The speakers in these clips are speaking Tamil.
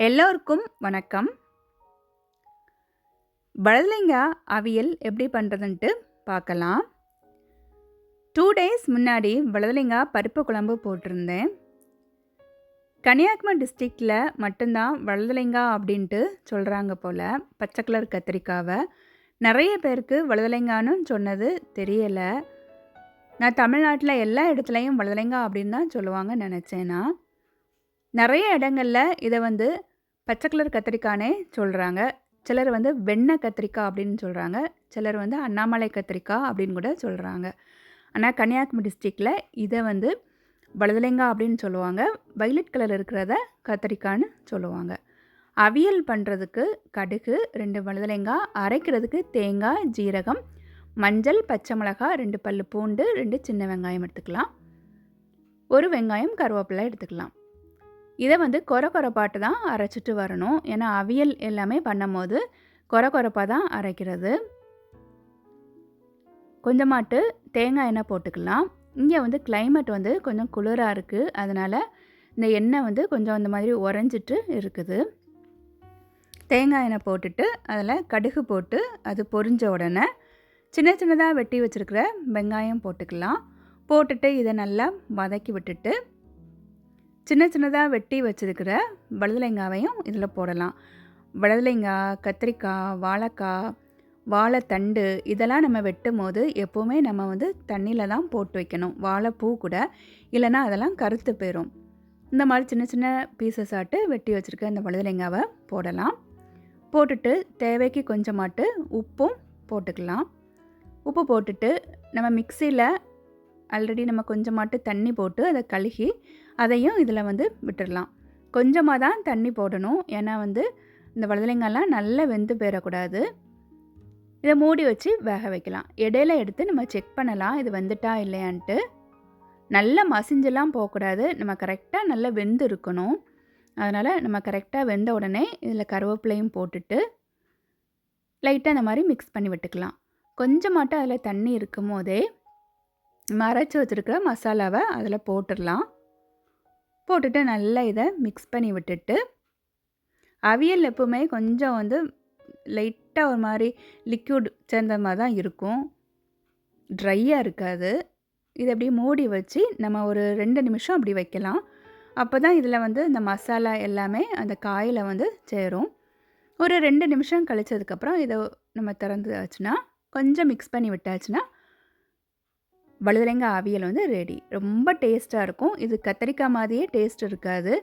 எல்லோருக்கும் வணக்கம். வளர்லிங்காய் அவியல் எப்படி பண்ணுறதுன்ட்டு பார்க்கலாம். டூ டேஸ் முன்னாடி வளர்லிங்காய் பருப்பு குழம்பு போட்டிருந்தேன். கன்னியாகுமரி டிஸ்ட்ரிக்டில் மட்டும்தான் வளதலைங்கா அப்படின்ட்டு சொல்கிறாங்க போல் பச்சை கலர் கத்திரிக்காவை. நிறைய பேருக்கு வளதலைங்கான்னு சொன்னது தெரியலை. நான் தமிழ்நாட்டில் எல்லா இடத்துலையும் வளதலைங்கா அப்படின்னு தான் சொல்லுவாங்க நினச்சேன்னா நிறைய இடங்களில் இதை வந்து பச்சை கலர் கத்திரிக்கானே சொல்கிறாங்க சிலர் வந்து வெண்ணெய் கத்திரிக்காய் அப்படின்னு சொல்கிறாங்க சிலர் வந்து அண்ணாமலை கத்திரிக்காய் அப்படின்னு கூட சொல்கிறாங்க ஆனால் கன்னியாகுமரி டிஸ்ட்ரிக்டில் இதை வந்து வலதலைங்காய் அப்படின்னு சொல்லுவாங்க. வைலட் கலர் இருக்கிறத கத்திரிக்கான்னு சொல்லுவாங்க. அவியல் பண்ணுறதுக்கு கடுகு ரெண்டு வலதலைங்காய் அரைக்கிறதுக்கு தேங்காய் ஜீரகம் மஞ்சள் பச்சை மிளகாய் ரெண்டு பல் பூண்டு ரெண்டு சின்ன வெங்காயம் எடுத்துக்கலாம். ஒரு வெங்காயம் கருவேப்பிலை எடுத்துக்கலாம். இதை வந்து கொர கொரப்பாட்டு தான் அரைச்சிட்டு வரணும். ஏன்னா அவியல் எல்லாமே பண்ணும் போது கொர கொரப்பாக தான் அரைக்கிறது. கொஞ்சமாட்டு தேங்காய் எண்ணெய் போட்டுக்கலாம். இங்கே வந்து கிளைமேட் வந்து கொஞ்சம் குளிராக இருக்குது அதனால் இந்த எண்ணெய் வந்து கொஞ்சம் அந்த மாதிரி உறைஞ்சிட்டு இருக்குது. தேங்காய் எண்ணெய் போட்டுட்டு அதில் கடுகு போட்டு அது பொரிஞ்ச உடனே சின்ன சின்னதாக வெட்டி வச்சுருக்கிற வெங்காயம் போட்டுக்கலாம். போட்டுட்டு இதை நல்லா வதக்கி விட்டுட்டு சின்ன சின்னதாக வெட்டி வச்சுருக்கிற வலதுலைங்காவையும் இதில் போடலாம். வலதுலைங்காய் கத்திரிக்காய் வாழைக்காய் வாழைத்தண்டு இதெல்லாம் நம்ம வெட்டும் போது எப்போவுமே நம்ம வந்து தண்ணியில் தான் போட்டு வைக்கணும். வாழைப்பூ கூட இல்லைன்னா அதெல்லாம் கருத்து போயிடும் இந்த மாதிரி சின்ன சின்ன பீசஸ் ஆட்டு வெட்டி வச்சுருக்க அந்த வலதுலைங்காவை போடலாம். போட்டுட்டு தேவைக்கு கொஞ்சமாட்டு உப்பும் போட்டுக்கலாம். உப்பு போட்டுட்டு நம்ம மிக்சியில் ஆல்ரெடி நம்ம கொஞ்சமாட்டு தண்ணி போட்டு அதை கழுகி அதையும் இதில் வந்து விட்டுடலாம். கொஞ்சமாக தான் தண்ணி போடணும். ஏன்னா வந்து இந்த வளதலைங்கெல்லாம் நல்லா வெந்து போயிடக்கூடாது இதை மூடி வச்சு வேக வைக்கலாம். இடையில எடுத்து நம்ம செக் பண்ணலாம். இது வந்துட்டா இல்லையான்ட்டு. நல்லா மசிஞ்செல்லாம் போகக்கூடாது. நம்ம கரெக்டாக நல்லா வெந்து இருக்கணும். அதனால் நம்ம கரெக்டாக வெந்த உடனே இதில் கருவேப்பிலையும் போட்டுட்டு லைட்டாக இந்த மாதிரி மிக்ஸ் பண்ணி விட்டுக்கலாம். கொஞ்சமாட்டம் அதில் தண்ணி இருக்கும் போதே மறைச்சி வச்சுருக்கிற மசாலாவை அதில் போட்டுடலாம். போட்டுட்டு நல்லா இதை மிக்ஸ் பண்ணி விட்டுட்டு அவியல் எப்பவுமே கொஞ்சம் வந்து லைட்டாக ஒரு மாதிரி லிக்யூட் சேர்ந்த மாதிரி தான் இருக்கும். ட்ரையாக இருக்காது. இதை அப்படியே மூடி வச்சு நம்ம ஒரு ரெண்டு நிமிஷம் அப்படி வைக்கலாம். அப்போ தான் இதில் வந்து இந்த மசாலா எல்லாமே அந்த காயில் வந்து சேரும். ஒரு ரெண்டு நிமிஷம் கழிச்சதுக்கப்புறம் இதை நம்ம திறந்து ஆச்சுன்னா கொஞ்சம் மிக்ஸ் பண்ணி விட்டாச்சுன்னா வலுதலைங்க அவியல் வந்து ரெடி ரொம்ப டேஸ்ட்டாக இருக்கும். இது கத்திரிக்காய் மாதிரியே டேஸ்ட் இருக்காது.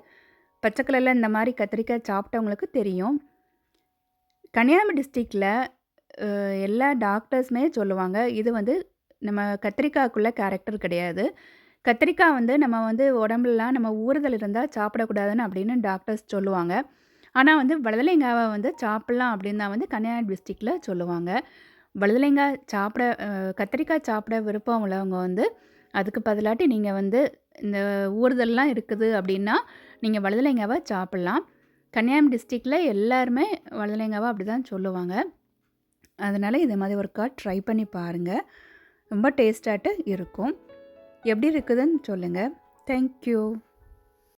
பச்சை கலரில் இந்த மாதிரி கத்திரிக்காய் சாப்பிட்டவங்களுக்கு தெரியும். கன்னியாகுமரி டிஸ்ட்ரிக்டில் எல்லா டாக்டர்ஸுமே சொல்லுவாங்க இது வந்து நம்ம கத்திரிக்காய்க்குள்ளே கேரக்டர் கிடையாது. கத்திரிக்காய் வந்து நம்ம வந்து உடம்புலலாம் நம்ம ஊறுதல் இருந்தால் சாப்பிடக்கூடாதுன்னு அப்படின்னு டாக்டர்ஸ் சொல்லுவாங்க. ஆனால் வந்து வலதலைங்காவை வந்து சாப்பிட்லாம் அப்படின்னு தான் வந்து கன்னியாகுமரி டிஸ்ட்ரிக்டில் சொல்லுவாங்க. வலதுலைங்காய் சாப்பிட கத்திரிக்காய் சாப்பிட விருப்பம் உள்ளவங்க வந்து அதுக்கு பதிலாட்டி நீங்கள் வந்து இந்த ஊறுதல்லாம் இருக்குது அப்படின்னா நீங்கள் வலதுலைங்காவை சாப்பிட்லாம். கன்னியாகுமரி டிஸ்ட்ரிக்டில் எல்லாருமே வலதுலைங்காவை அப்படி தான் சொல்லுவாங்க. அதனால் இதை மாதிரி ஒரு கார்ட் ட்ரை பண்ணி பாருங்கள் ரொம்ப டேஸ்டாட்டு இருக்கும். எப்படி இருக்குதுன்னு சொல்லுங்கள் தேங்க்யூ.